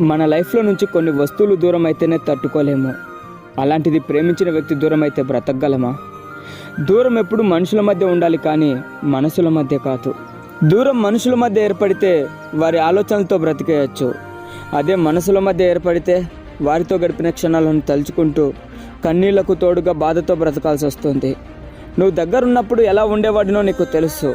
మన లైఫ్లో నుంచి కొన్ని వస్తువులు దూరం అయితేనే తట్టుకోలేము. అలాంటిది ప్రేమించిన వ్యక్తి దూరం అయితే బ్రతకగలమా? దూరం ఎప్పుడు మనుషుల మధ్య ఉండాలి కానీ మనసుల మధ్య కాదు. దూరం మనుషుల మధ్య ఏర్పడితే వారి ఆలోచనలతో బ్రతికేయచ్చు. అదే మనసుల మధ్య ఏర్పడితే వారితో గడిపిన క్షణాలను తలుచుకుంటూ కన్నీళ్ళకు తోడుగా బాధతో బ్రతకాల్సి వస్తుంది. నువ్వు దగ్గరున్నప్పుడు ఎలా ఉండేవాడినో నీకు తెలుసు.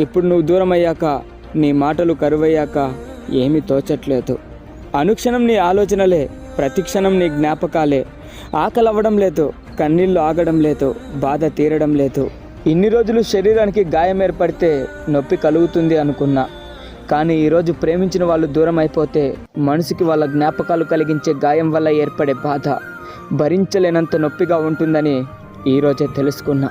ఇప్పుడు నువ్వు దూరం అయ్యాక నీ మాటలు కరువయ్యాక ఏమీ తోచట్లేదు. అనుక్షణం నీ ఆలోచనలే ప్రతిక్షణం నీ జ్ఞాపకాలే. ఆకలవ్వడం లేదు కన్నీళ్ళు ఆగడం లేదు బాధ తీరడం లేదు. ఇన్ని రోజులు శరీరానికి గాయం ఏర్పడితే నొప్పి కలుగుతుంది అనుకున్నా. కానీ ఈరోజు ప్రేమించిన వాళ్ళు దూరం అయిపోతే మనసుకి వాళ్ళ జ్ఞాపకాలు కలిగించే గాయం వల్ల ఏర్పడే బాధ భరించలేనంత నొప్పిగా ఉంటుందని ఈరోజే తెలుసుకున్నా.